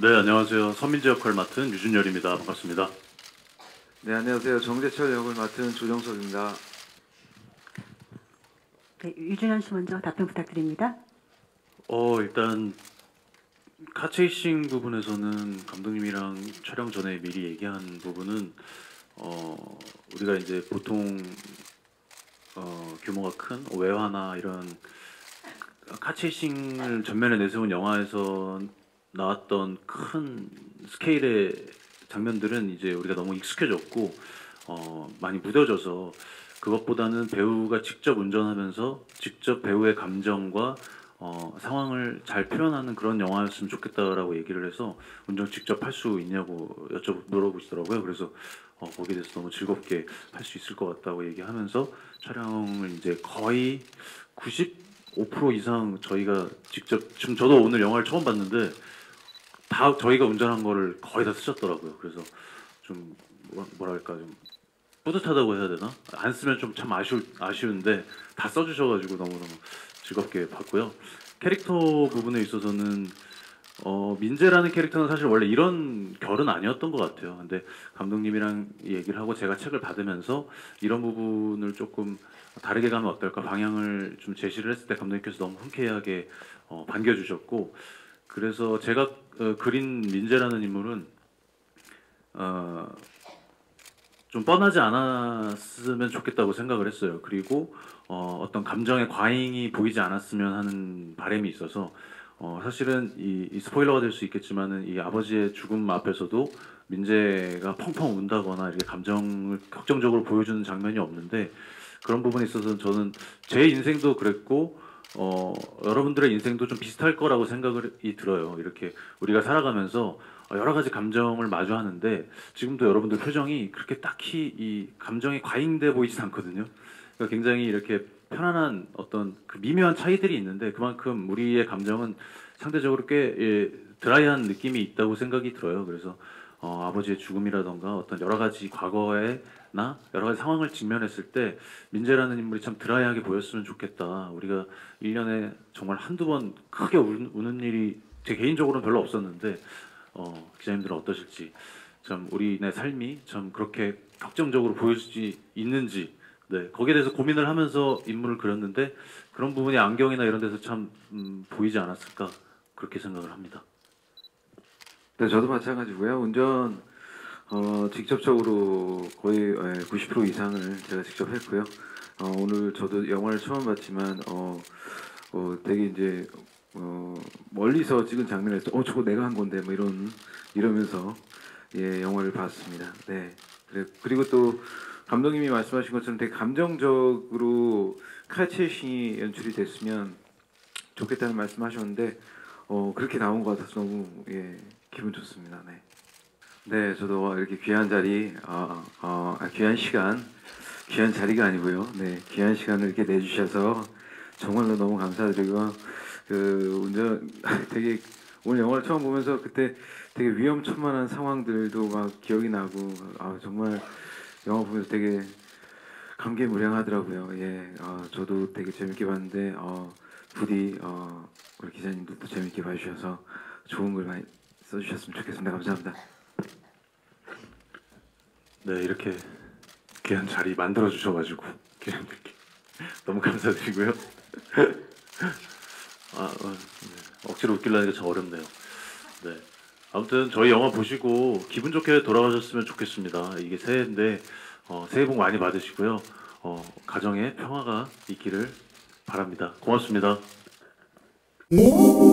네, 안녕하세요. 서민재 역할 맡은 유준열입니다. 반갑습니다. 네, 안녕하세요. 정재철 역을 맡은 조정석입니다. 네, 유준현 씨 먼저 답변 부탁드립니다. 어, 일단 카체이싱 부분에서는 감독님이랑 촬영 전에 미리 얘기한 부분은 어, 우리가 이제 보통 어, 규모가 큰 외화나 이런 카체이싱을 전면에 내세운 영화에서 나왔던 큰 스케일의 장면들은 이제 우리가 너무 익숙해졌고 어, 많이 무뎌져서 그것보다는 배우가 직접 운전하면서 직접 배우의 감정과 어, 상황을 잘 표현하는 그런 영화였으면 좋겠다라고 얘기를 해서 운전 직접 할 수 있냐고 여쭤 물어보시더라고요. 그래서 어, 거기에 대해서 너무 즐겁게 할 수 있을 것 같다고 얘기하면서 촬영을 이제 거의 95% 이상 저희가 직접 지금 저도 오늘 영화를 처음 봤는데 다 저희가 운전한 거를 거의 다 쓰셨더라고요. 그래서 좀 뭐- 뭐랄까 좀 뿌듯하다고 해야 되나? 안 쓰면 좀 참 아쉬울 아쉬운데 다 써주셔가지고 너무 너무 즐겁게 봤고요. 캐릭터 부분에 있어서는 어, 민재라는 캐릭터는 사실 원래 이런 결은 아니었던 것 같아요. 근데 감독님이랑 얘기를 하고 제가 책을 받으면서 이런 부분을 조금 다르게 가면 어떨까 방향을 좀 제시를 했을 때 감독님께서 너무 흔쾌하게 어, 반겨주셨고 그래서 제가 어, 그린 민재라는 인물은 어, 좀 뻔하지 않았으면 좋겠다고 생각을 했어요. 그리고 어, 어떤 감정의 과잉이 보이지 않았으면 하는 바람이 있어서 어, 사실은 이, 이 스포일러가 될 수 있겠지만은 이 아버지의 죽음 앞에서도 민재가 펑펑 운다거나 이렇게 감정을 격정적으로 보여주는 장면이 없는데 그런 부분에 있어서 저는 제 인생도 그랬고 어, 여러분들의 인생도 좀 비슷할 거라고 생각이 들어요. 이렇게 우리가 살아가면서 여러 가지 감정을 마주하는데 지금도 여러분들 표정이 그렇게 딱히 이 감정이 과잉돼 보이진 않거든요. 그러니까 굉장히 이렇게 편안한 어떤 그 미묘한 차이들이 있는데 그만큼 우리의 감정은 상대적으로 꽤 예, 드라이한 느낌이 있다고 생각이 들어요. 그래서 어, 아버지의 죽음이라던가 어떤 여러 가지 과거에나 여러 가지 상황을 직면했을 때 민재라는 인물이 참 드라이하게 보였으면 좋겠다. 우리가 1년에 정말 한두 번 크게 우- 우는 일이 제 개인적으로는 별로 없었는데 어, 기자님들은 어떠실지 참 우리네 삶이 참 그렇게 격정적으로 보일 수 있는지 네 거기에 대해서 고민을 하면서 인물을 그렸는데 그런 부분이 안경이나 이런 데서 참 음, 보이지 않았을까 그렇게 생각을 합니다. 네, 저도 마찬가지고요. 운전 어, 직접적으로 거의 예, 90% 이상을 제가 직접 했고요. 어, 오늘 저도 영화를 처음 봤지만 어, 어, 되게 이제 어, 멀리서 찍은 장면에서 어 저거 내가 한 건데 뭐 이런 이러면서 예 영화를 봤습니다. 네. 그리고 또 감독님이 말씀하신 것처럼 되게 감정적으로 카체싱이 연출이 됐으면 좋겠다는 말씀하셨는데 어 그렇게 나온 것 같아서 너무 예 기분 좋습니다. 네. 네, 저도 이렇게 귀한 자리, 어, 어, 아, 귀한 시간, 귀한 자리가 아니고요. 네, 귀한 시간을 이렇게 내주셔서 정말로 너무 감사드리고 그 운전 되게 오늘 영화를 처음 보면서 그때 되게 위험천만한 상황들도 막 기억이 나고 아 정말 영화 보면서 되게 감개무량하더라고요. 예, 어, 저도 되게 재밌게 봤는데 어, 부디 어, 우리 기자님도 또 재밌게 봐주셔서 좋은 글 많이 써주셨으면 좋겠습니다. 감사합니다. 네 이렇게 귀한 자리 만들어 주셔가지고 기자님들께 너무 감사드리고요. 아 어, 네. 억지로 웃기려니까 참 어렵네요. 네 아무튼 저희 영화 보시고 기분 좋게 돌아가셨으면 좋겠습니다. 이게 새해인데 어, 새해 복 많이 받으시고요. 어, 가정에 평화가 있기를 바랍니다. 고맙습니다. 오